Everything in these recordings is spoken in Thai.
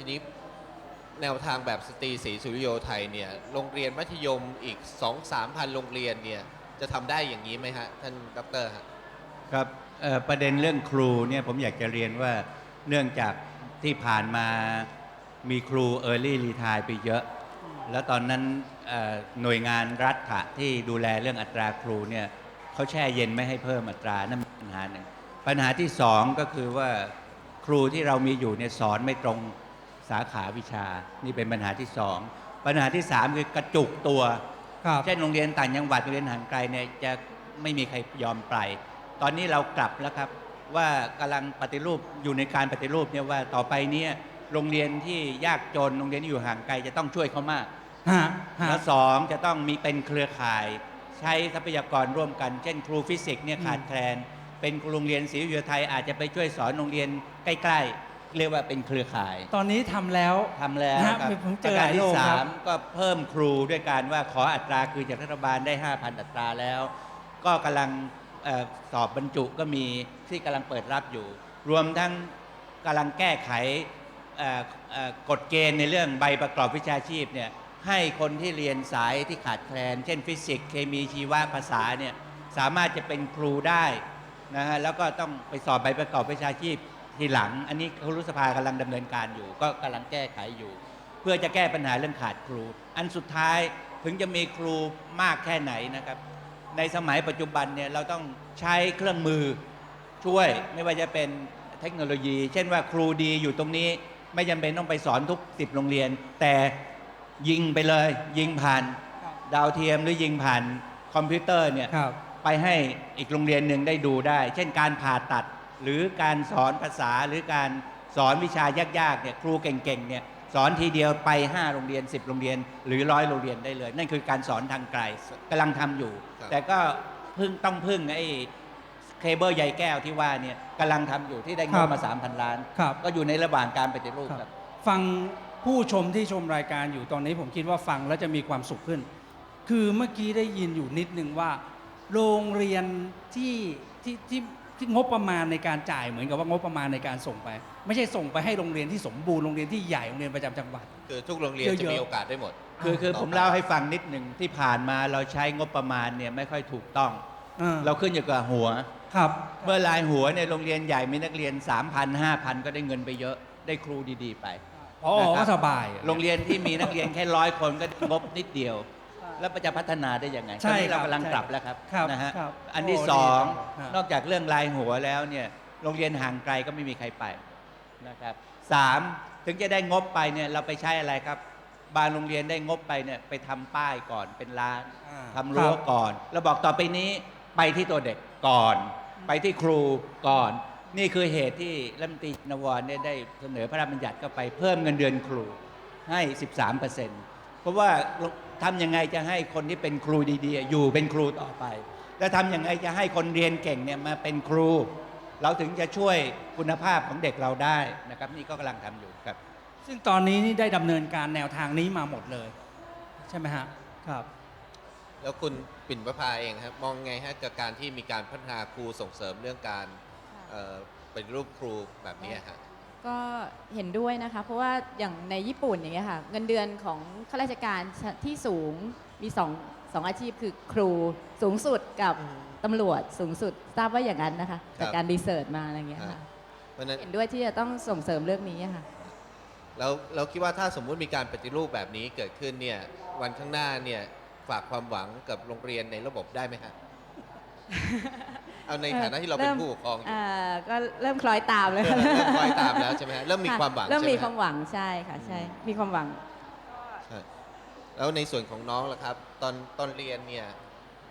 ทีนี้แนวทางแบบสตรีศรีสุริโยไทยเนี่ยโรงเรียนมัธยมอีก 2 3 พันโรงเรียนเนี่ยจะทำได้อย่างนี้ไหมฮะ ท่านดรฮะ ครับเอ่อประเด็นเรื่องครูเนี่ยผมอยากจะเรียนว่าเนื่องจากที่ผ่านมามีครู Early Retire ไปเยอะ แล้วตอนนั้นเอ่อหน่วยงานรัฐะที่ดูแลเรื่องอัตราครูเนี่ยเขาแช่เย็นไม่ให้เพิ่มอัตรานั่นเป็นปัญหาหนึ่งปัญหาที่สองก็คือว่าครูที่เรามีอยู่เนี่ยสอนไม่ตรง สาขาวิชา นี่เป็นปัญหาที่สองปัญหาที่สามคือกระจุกตัวครับเช่นโรงเรียนต่างจังหวัดโรงเรียนห่างไกลเนี่ยจะไม่มีใครยอมไป ตอนนี้เรากลับแล้วครับว่ากำลังปฏิรูปอยู่ในการปฏิรูปเนี่ยว่าต่อไปเนี่ยโรงเรียนที่ยากจนโรงเรียนที่อยู่ห่างไกลจะต้องช่วยเขามากฮะฮะและสองจะต้องมีเป็นเครือข่าย ใช้ทรัพยากรร่วมกัน เช่น ครูฟิสิกส์เนี่ยอืมขาดแคลนเป็นครูโรงเรียนศรีวิทยาไทยอาจจะไปช่วยสอนโรงเรียนใกล้ ๆ เรียกว่าเป็นเครือข่ายตอนนี้ทำแล้ว ทำแล้วนะฮะครับผมเจอประการหลายโรที่งครับ สามก็เพิ่มครูด้วยการว่าขออัตราคือจากรัฐบาลได้ 5,000 อัตราแล้ว ก็กำลังเออสอบบรรจุก็มีที่กำลังเปิดรับอยู่ รวมทั้งกำลังแก้ไขเอ่อเอ่อกฎเกณฑ์ในเรื่องใบประกอบวิชาชีพเนี่ยให้คนที่เรียนสายที่ขาดแคลน เช่นฟิสิกส์เคมีชีวะภาษาเนี่ยสามารถจะเป็นครูได้ นะฮะแล้วก็ต้องไปสอบใบประกอบวิชาชีพ ทีหลัง อันนี้ครุสภากำลังดำเนินการอยู่ ก็กำลังแก้ไขอยู่ เพื่อจะแก้ปัญหาเรื่องขาดครู อันสุดท้ายถึงจะมีครูมากแค่ไหนนะครับ ในสมัยปัจจุบันเนี่ยเราต้องใช้เครื่องมือช่วยไม่ว่าจะเป็นเทคโนโลยี เช่นว่าครูดีอยู่ตรงนี้ไม่จำเป็นต้องไปสอนทุกสิบโรงเรียน แต่ยิงไปเลย ยิงผ่าน ดาวเทียมหรือยิงผ่านคอมพิวเตอร์เนี่ย ครับ ไปให้อีกโรงเรียนหนึ่งได้ดูได้ เช่นการผ่าตัด หรือการสอนภาษาหรือการสอนวิชายากๆเนี่ยครูเก่งๆเนี่ยสอนทีเดียวไป 5 โรงเรียน 10 โรงเรียน หรือร้อยโรงเรียนได้เลย นั่นคือการสอนทางไกลกำลังทำอยู่ครับแต่ก็พึ่งต้องพึ่งไอ้เคเบิลใยแก้วที่ว่าเนี่ยกำลังทำอยู่ที่ได้งครับบมา 3,000 ล้านครับก็อยู่ในระหว่างการปฏิรูปครับครับ ฟังผู้ชมที่ชมรายการอยู่ตอนนี้ผมคิดว่าฟังแล้วจะมีความสุขขึ้น คือเมื่อกี้ได้ยินอยู่นิดนึงว่า โรงเรียนที่ที่ที่ ที่งบประมาณในการจ่ายเหมือนกับว่างบประมาณในการส่งไป ไม่ใช่ส่งไปให้โรงเรียนที่สมบูรณ์โรงเรียนที่ใหญ่โรงเรียนประจำจังหวัด คือทุกโรงเรียนเยอะๆ จะมีโอกาสได้หมด คือคือต่อผมไปเล่าให้ฟังนิดหนึ่งที่ผ่านมาเราใช้งบประมาณเนี่ยไม่ค่อยถูกต้อง อ่าเราขึ้นอยู่กับหัว ครับเมื่อรายหัวเนี่ยโรงเรียนใหญ่มีนักเรียน 3,000 5,000 ก็ได้เงินไปเยอะได้ครูดีๆไป พอนะครับ ก็สบาย โรงเรียนที่มีนักเรียนแค่ร้อยคนก็งบนิดเดียว แล้วจะพัฒนาได้ยังไงใช่ตอนนี้ครัเราบกำลังใช่ปรับแล้วครับครับนะฮะครับอันที่โอ้สองดีจังครับนอกจากเรื่องรายหัวแล้วเนี่ยโรงเรียนห่างไกลก็ไม่มีใครไปนะครับสามถึงจะได้งบไปเนี่ยเราไปใช้อะไรครับ บางโรงเรียนได้งบไปเนี่ยไปทำป้ายก่อนเป็นล้านอ่า ทำรั้วครับก่อนเราบอกต่อไปนี้ไปที่ตัวเด็กก่อน ไปที่ครูก่อน นี่คือเหตุที่รัฐมนตรีนวรเนี่ยได้เสนอพระราชบัญญัติเข้าไปเพิ่มเงินเดือนครู ให้ 13เพราะว่า ทำยังไงจะให้คนที่เป็นครูดีๆ อยู่เป็นครูต่อไป และทำยังไงจะให้คนเรียนเก่งเนี่ยมาเป็นครู เราถึงจะช่วยคุณภาพของเด็กเราได้นะครับนี่ก็กำลังทำอยู่ครับ ซึ่งตอนนี้นี่ได้ดำเนินการแนวทางนี้มาหมดเลย ใช่ไหมฮะครับ แล้วคุณปิ่นประภาเองครับมองไงฮะกับการที่มีการพัฒนาครูส่งเสริมเรื่องการเอ่อเป็นรูปครูแบบนี้ฮะ ก็เห็นด้วยนะคะ เพราะว่าอย่างในญี่ปุ่นอย่างเงี้ยค่ะเงินเดือนของข้าราชการที่สูงมีสองสองอาชีพคือครูสูงสุดกับตำรวจสูงสุดทราบว่าอย่างนั้นนะคะครับจากการรีเสิร์ชมาอะไรอย่างเงี้ยครัค่ะบเพราะฉะนั้นเห็นด้วยที่จะต้องส่งเสริมเรื่องนี้อะค่ะแล้วเราคิดว่าถ้าสมมุติมีการปฏิรูปแบบนี้เกิดขึ้นเนี่ยวันข้างหน้าเนี่ยฝากความหวังกับโรงเรียนในระบบได้ไหมฮะ เอาในฐานะที่เราเป็นผู้ปกครองอยู่เอ่อก็เริ่มคล้อยตามเลยเริ่มเริ่มคอยตามแล้วใช่ไหมฮะเริ่มมีความหวังเริ่มใช่ไหมีมความฮะหวังใช่ค่ะใช่ มีความหวัง ใช่แล้วในส่วนของน้องล่ะครับ ตอนตอนเรียนเนี่ย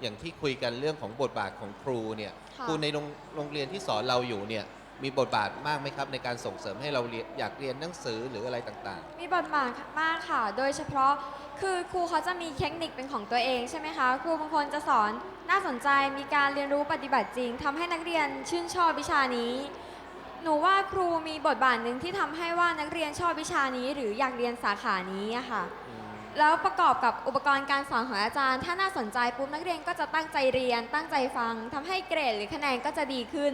อย่างที่คุยกันเรื่องของบทบาทของครูเนี่ยค่ะ ครูในโรงโรงเรียนที่สอนเราอยู่เนี่ย มีบทบาทมากไหมครับ ในการส่งเสริมให้เราเรียนอยากเรียนหนังสือหรืออะไรต่าง มีบทบาทมากค่ะ โดยเฉพาะคือครูเขาจะมีเทคนิคเป็นของตัวเองใช่ไหมคะ ครูบางคนจะสอนน่าสนใจ มีการเรียนรู้ปฏิบัติจริงทำให้นักเรียนชื่นชอบวิชานี้ หนูว่าครูมีบทบาทหนึ่งที่ทำให้ว่านักเรียนชอบวิชานี้ หรืออยากเรียนสาขานี้อะค่ะๆอืมแล้วประกอบกับอุปกรณ์การสอนของอาจารย์ ถ้าน่าสนใจปุ๊บนักเรียนก็จะตั้งใจเรียน ตั้งใจฟังทำให้เกรดหรือคะแนนก็จะดีขึ้น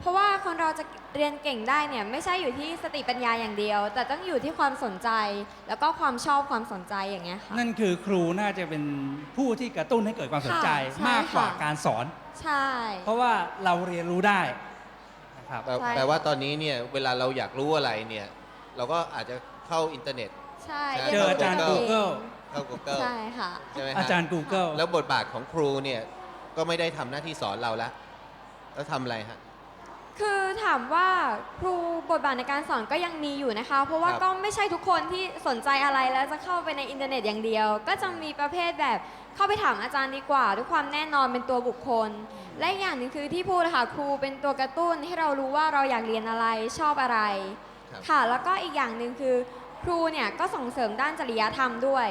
เพราะว่าคนเราจะเรียนเก่งได้เนี่ยไม่ใช่อยู่ที่สติปัญญาอย่างเดียว แต่ต้องอยู่ที่ความสนใจ แล้วก็ความชอบความสนใจอย่างเงี้ยค่ะ นั่นคือครูน่าจะเป็นผู้ที่กระตุ้นให้เกิดความสนใจค่ะใช่มากกว่าค่ะ การสอน ใช่ เพราะว่าเราเรียนรู้ได้นะครับแปลใช่แปลว่าตอนนี้เนี่ยเวลาเราอยากรู้อะไรเนี่ย เราก็อาจจะเข้าอินเทอร์เน็ต ใช่ใช่เจออาจารย์เนรู้ Google เข้า Google ใช่ค่ะ ใช่ไหมฮะอาจารย์ Google แล้วบทบาทของครูเนี่ยก็ไม่ได้ทำหน้าที่สอนเราแล้วแล้วทำอะไรฮะ คือถามว่าครูบทบาทในการสอนก็ยังมีอยู่นะคะ เพราะว่าครับก็ไม่ใช่ทุกคนที่สนใจอะไรแล้วจะเข้าไปในอินเทอร์เน็ตอย่างเดียว ก็จะมีประเภทแบบเข้าไปถามอาจารย์ดีกว่าด้วยความแน่นอนเป็นตัวบุคคล และอีกอย่างหนึ่งคือที่พูดนะคะครูเป็นตัวกระตุ้นให้เรารู้ว่าเราอยากเรียนอะไรชอบอะไร ครับ ค่ะ แล้วก็อีกอย่างหนึ่งคือ ครูเนี่ยก็ส่งเสริมด้านจริยธรรมด้วย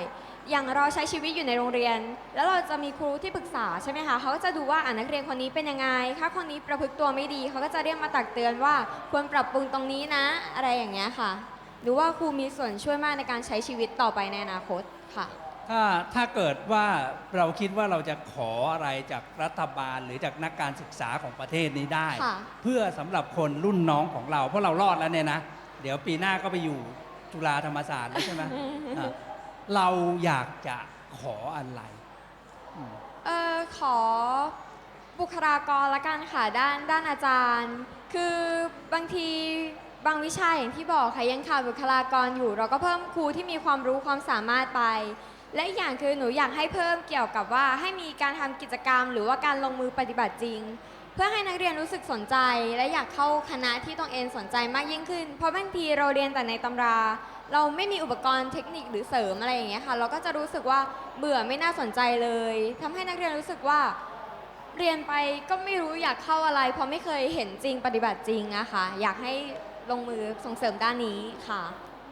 อย่างเราใช้ชีวิตอยู่ในโรงเรียน แล้วเราจะมีครูที่ปรึกษาใช่ไหมคะเขาก็จะดูว่าอ่านักเรียนคนนี้เป็นยังไง ถ้าคนนี้ประพฤติตัวไม่ดี เขาก็จะเรียกมาตักเตือนว่าควรปรับปรุงตรงนี้นะ อะไรอย่างเงี้ยค่ะ หรือว่าครูมีส่วนช่วยมากในการใช้ชีวิตต่อไปในอนาคตค่ะ ถ้าถ้าเกิดว่าเราคิดว่าเราจะขออะไรจากรัฐบาลหรือจากนักการศึกษาของประเทศนี้ได้ ค่ะ เพื่อสำหรับคนรุ่นน้องของเรา เพราะเรารอดแล้วเนี่ยนะ เดี๋ยวปีหน้าก็ไปอยู่จุฬาธรรมศาสตร์แล้วใช่ไหมอะ เราอยากจะขออะไร เออขอบุคลากรละกันค่ะด้านด้านอาจารย์ คือบางทีบางวิชาอย่างที่บอกค่ะยังขาดบุคลากรอยู่ เราก็เพิ่มครูที่มีความรู้ความสามารถไป และอีกอย่างคือหนูอยากให้เพิ่มเกี่ยวกับว่าให้มีการทำกิจกรรม หรือว่าการลงมือปฏิบัติจริง เพื่อให้นักเรียนรู้สึกสนใจ และอยากเข้าคณะที่ตองเองสนใจมากยิ่งขึ้น เพราะบางทีเราเรียนแต่ในตำรา เราไม่มีอุปกรณ์เทคนิคหรือเสริมอะไรอย่างเงี้ยค่ะ เราก็จะรู้สึกว่าเบื่อไม่น่าสนใจเลยทำให้นักเรียนรู้สึกว่าเรียนไปก็ไม่รู้อยากเข้าอะไร เพราะไม่เคยเห็นจริงปฏิบัติจริงอะค่ะ อยากให้ลงมือส่งเสริมด้านนี้ค่ะ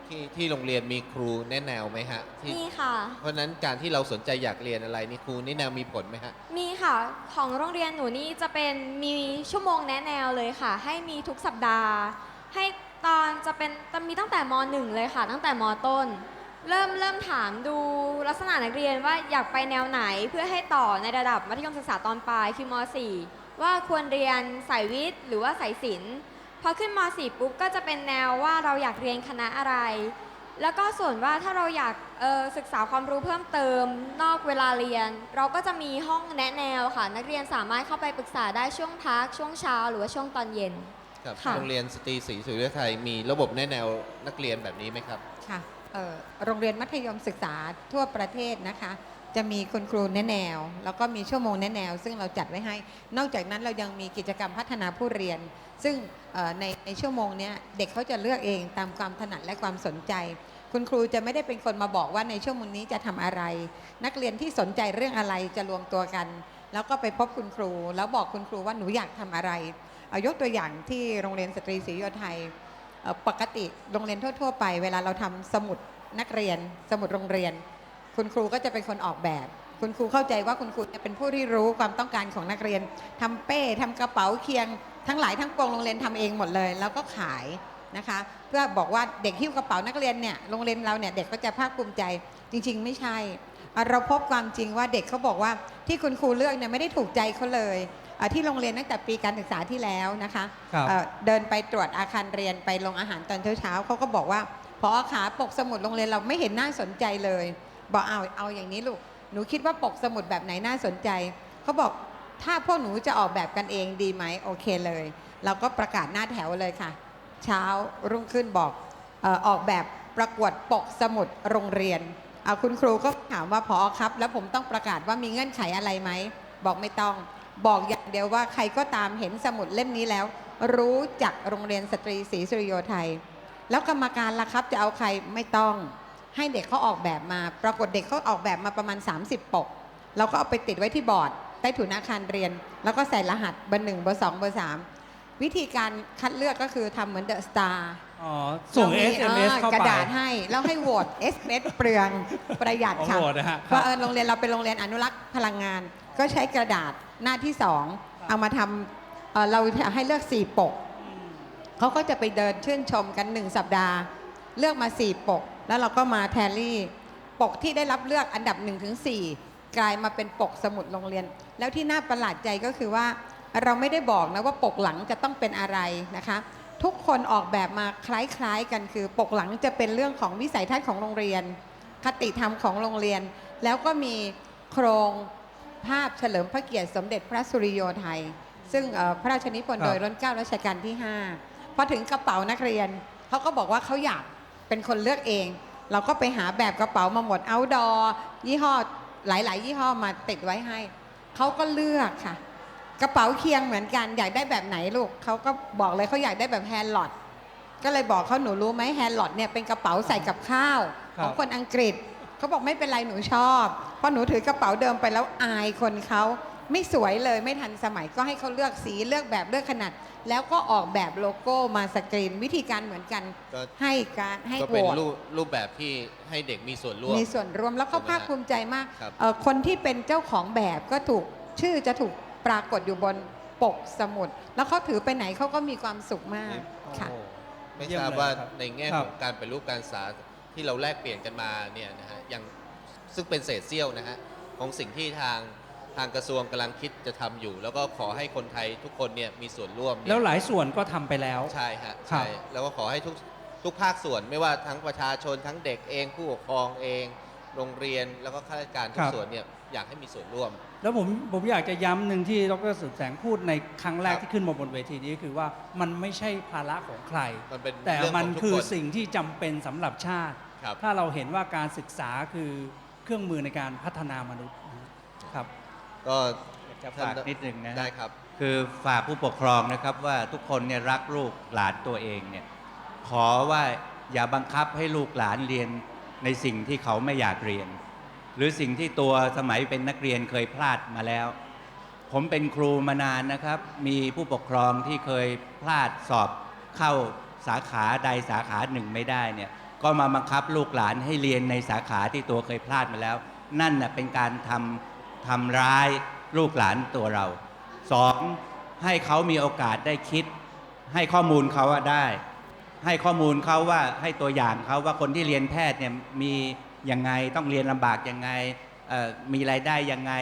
ที่ที่โรงเรียนมีครูแนะแนวไหมฮะที่นี่ค่ะ เพราะฉะนั้นการที่เราสนใจอยากเรียนอะไรนี่ครูแนะแนวมีผลไหมฮะมีค่ะ ของโรงเรียนหนูนี่จะเป็นมีชั่วโมงแนะแนวเลยค่ะ ให้มีทุกสัปดาห์ ให้ ตอนจะเป็นจะมีตั้งแต่มหนึ่งเลยค่ะ ตั้งแต่มต้น เริ่มเริ่มถามดูลักษณะนักเรียนว่าอยากไปแนวไหนเพื่อให้ต่อในระดับมัธยมศึกษาตอนปลายคือม .4 ว่าควรเรียนสายวิทย์ หรือว่าสายศิลป์พอขึ้นม .4 ปุ๊บก็จะเป็นแนวว่าเราอยากเรียนคณะอะไร แล้วก็ส่วนว่าถ้าเราอยากออศึกษาความรู้เพิ่มเติมนอกเวลาเรียน เราก็จะมีห้องแนะแนวค่ะ นักเรียนสามารถเข้าไปปรึกษาได้ช่วงพักช่วงเช้า หรือว่าช่วงตอนเย็น ครับค่ะ โรงเรียนสตรีศรีสุริยไทยมีระบบแนะแนวนักเรียนแบบนี้ไหมครับ ค่ะเอ่อโรงเรียนมัธยมศึกษาทั่วประเทศนะคะ จะมีคุณครูแนะแนว แล้วก็มีชั่วโมงแนะแนว ซึ่งเราจัดไว้ให้ นอกจากนั้นเรายังมีกิจกรรมพัฒนาผู้เรียน ซึ่งเอ่อในในชั่วโมงเนี้ยเด็กเขาจะเลือกเองตามความถนัดและความสนใจ คุณครูจะไม่ได้เป็นคนมาบอกว่าในชั่วโมงนี้จะทำอะไร นักเรียนที่สนใจเรื่องอะไรจะรวมตัวกัน แล้วก็ไปพบคุณครู แล้วบอกคุณครูว่าหนูอยากทำอะไรเอา ยกตัวอย่างที่โรงเรียนสตรีศรีโยไทยปกติโรงเรียนทั่ว ๆ ไป เวลาเราทำสมุดนักเรียน สมุดโรงเรียน คุณครูก็จะเป็นคนออกแบบ คุณครูเข้าใจว่าคุณครูเนี่ยเป็นผู้ที่รู้ความต้องการของนักเรียนทำเป้ทำกระเป๋าเคียง ทั้งหลายทั้งปวงโรงเรียนทำเองหมดเลย แล้วก็ขายนะคะ เพื่อบอกว่าเด็กหิ้วกระเป๋านักเรียนเนี่ยโรงเรียนเราเนี่ยเด็กก็จะภาคภูมิใจจริง ๆ ไม่ใช่เราพบความจริงว่าเด็กเขาบอกว่าที่คุณครูเลือกเนี่ยไม่ได้ถูกใจเขาเลย ที่โรงเรียนตั้งแต่ปีการศึกษาที่แล้วนะคะครับเอ่อเดินไปตรวจอาคารเรียนไปลงอาหารตอนเช้าๆเขาก็บอกว่าพอขาปกสมุดโรงเรียนเราไม่เห็นน่าสนใจเลย บอกเอาเอาอย่างนี้ลูกหนูคิดว่าปกสมุดแบบไหนน่าสนใจเขาบอกถ้าพวกหนูจะออกแบบกันเองดีไหมโอเคเลย เราก็ประกาศหน้าแถวเลยค่ะ เช้ารุ่งขึ้นบอกเอ่อออกแบบประกวดปกสมุดโรงเรียนเอาคุณครูก็ถามว่าพอครับ แล้วผมต้องประกาศว่ามีเงื่อนไขอะไรไหม บอกไม่ต้อง บอกอย่างเดียวว่าใครก็ตามเห็นสมุดเล่มนี้แล้ว รู้จักโรงเรียนสตรีศรีสุริโยไทย แล้วกรรมการล่ะครับจะเอาใครไม่ต้อง ให้เด็กเขาออกแบบมา ปรากฏเด็กเขาออกแบบมาประมาณ 30 ปก เราก็เอาไปติดไว้ที่บอร์ด ใต้ถุนอาคารเรียน แล้วก็ใส่รหัสเบอร์หนึ่งเบอร์สองเบอร์สามวิธีการคัดเลือกก็คือทำเหมือนเดอะสตาร์อ๋อ ส่ง SMS เข้าไป กระดาษให้ แล้วให้โหวต SMS เปลืองประหยัดโอ้ค่ะโหนะฮะ เพราะเอิญโรงเรียนเราเป็นโรงเรียนอนุรักษ์พลังงาน ก็ใช้กระดาษหน้าที่สองเอามาทำเอ่อเราให้เลือก4ปก เขาก็จะไปเดินชื่นชมกัน1สัปดาห์ เลือกมา4ปก แล้วเราก็มาแทนลี่ ปกที่ได้รับเลือกอันดับ1-4ถึง4กลายมาเป็นปกสมุดโรงเรียน แล้วที่น่าประหลาดใจก็คือว่า เราไม่ได้บอกนะว่าปกหลังจะต้องเป็นอะไรนะคะ ทุกคนออกแบบมาคล้ายๆกันคือ ปกหลังจะเป็นเรื่องของวิสัยทัศน์ของโรงเรียน คติธรรมของโรงเรียน แล้วก็มีโครง ภาพเฉลิมพระเกียรติสมเด็จพระสุริโยไทย ซึ่งเอ่อพระราชนิพนธ์ครับ โดยรัชกาลรัชกาลที่ 5 พอถึงกระเป๋านักเรียน เขาก็บอกว่าเขาอยากเป็นคนเลือกเอง เราก็ไปหาแบบกระเป๋ามาหมดเอาดอยี่ห้อหลาย ๆ ยี่ห้อมาติดไว้ให้ เขาก็เลือกค่ะ กระเป๋าเคียงเหมือนกันอยากได้แบบไหนลูกเขาก็บอกเลยเขาอยากได้แบบแฮนด์ลอด ก็เลยบอกเขาหนูรู้ไหมแฮนด์ลอดเนี่ยเป็นกระเป๋าใส่กับข้าว ครับของคนอังกฤษเขาบอกไม่เป็นไรหนูชอบเพ ราะหนูถือกระเป๋าเดิมไปแล้วอายคนเขาไม่สวยเลยไม่ทันสมัยก็ให้เขาเลือกสีเลือกแบบเลือกขนาด แล้วก็ออกแบบโลโก้มาสกรีนวิธีการเหมือนกันก็ ให้การให้ก็โหเป็นวตรูปรูปแบบที่ให้เด็กมีส่วนร่วม มีส่วนร่วมแล้วเขาใช่ไหมภาคภูมิใจมากครับ เอ่อคนที่เป็นเจ้าของแบบก็ถูกชื่อจะถูกปรากฏอยู่บนปกสมุด แล้วเขาถือไปไหนเขาก็มีความสุขมากค่ะโอ้ไม่เยี่ยมทราบเลยว่าครับในแง่ครัขบองการเป็นรูปการศึกษาที่เราแลกเปลี่ยนกันมาเนี่ยนะฮะยัง ซึ่งเป็นเศษเสี้ยวนะฮะของสิ่งที่ทางทางกระทรวงกำลังคิดจะทำอยู่ แล้วก็ขอให้คนไทยทุกคนเนี่ยมีส่วนร่วมเนี่ย แล้วหลายส่วนก็ทำไปแล้ว ใช่ฮะครัใช่บแล้วก็ขอให้ทุกทุกภาคส่วนไม่ว่าทั้งประชาชนทั้งเด็กเองผู้ปกครองเอง โรงเรียนแล้วก็ข้าราชการทุกส่วนเนี่ยอยากให้มีส่วนร่วม แล้วผมผมอยากจะย้ำหนึ่งที่ดรสืบแสงพูดในครั้งแรกครับที่ขึ้นมาบนเวทีนี้คือว่ามันไม่ใช่ภาระของใคร มันเป็นแต่เรื่องมัขนองทุกคือคนสิ่งที่จำเป็นสำหรับชาติ ครับถ้าเราเห็นว่าการศึกษาคือ เครื่องมือในการพัฒนามนุษย์ครับก็จะฝากนิดนึงนะได้ครับ คือฝากผู้ปกครองนะครับว่าทุกคนเนี่ยรักลูกหลานตัวเองเนี่ยขอว่าอย่าบังคับให้ลูกหลานเรียนในสิ่งที่เขาไม่อยากเรียน หรือสิ่งที่ตัวสมัยเป็นนักเรียนเคยพลาดมาแล้ว ผมเป็นครูมานานนะครับ มีผู้ปกครองที่เคยพลาดสอบเข้าสาขาใดสาขาหนึ่งไม่ได้เนี่ย ก็มาบังคับลูกหลานให้เรียนในสาขาที่ตัวเคยพลาดมาแล้ว นั่นนะเป็นการทำทำร้ายลูกหลานตัวเราสองให้เขามีโอกาสได้คิด ให้ข้อมูลเขาอะได้ ให้ข้อมูลเขาว่าให้ตัวอย่างเขาว่าคนที่เรียนแพทย์เนี่ยมียังไงต้องเรียนลำบากยังไงมีรายได้ยังไง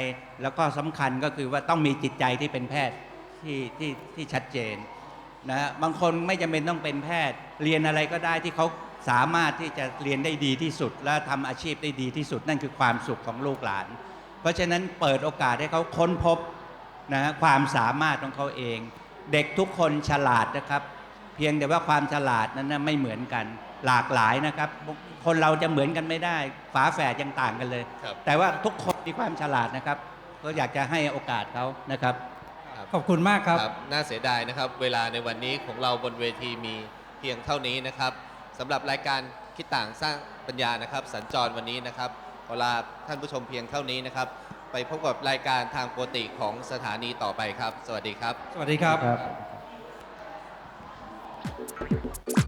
แล้วก็สำคัญก็คือว่าต้องมีจิตใจที่เป็นแพทย์ที่ที่ที่ชัดเจนนะฮะบางคนไม่จำเป็นต้องเป็นแพทย์ เรียนอะไรก็ได้ที่เขา สามารถที่จะเรียนได้ดีที่สุด และทำอาชีพได้ดีที่สุด นั่นคือความสุขของลูกหลาน เพราะฉะนั้นเปิดโอกาสให้เขาค้นพบนะฮะความสามารถของเขาเอง เด็กทุกคนฉลาดนะครับ เพียงแต่ว่าความฉลาดนั้นนะไม่เหมือนกันหลากหลายนะครับ คนเราจะเหมือนกันไม่ได้ ฝาแฝดยังต่างกันเลยครับแต่ว่าทุกคนมีความฉลาดนะครับ ก็อยากจะให้โอกาสเขานะครับขอบคุณมากครับครับน่าเสียดายนะครับ เวลาในวันนี้ของเราบนเวทีมีเพียงเท่านี้นะครับ สำหรับรายการคิดต่างสร้างปัญญานะครับ สัญจรวันนี้นะครับขอลาท่านผู้ชมเพียงเท่านี้นะครับ ไปพบกับรายการทางโปรติของสถานีต่อไปครับ สวัสดีครับ สวัสดีครับ ครับ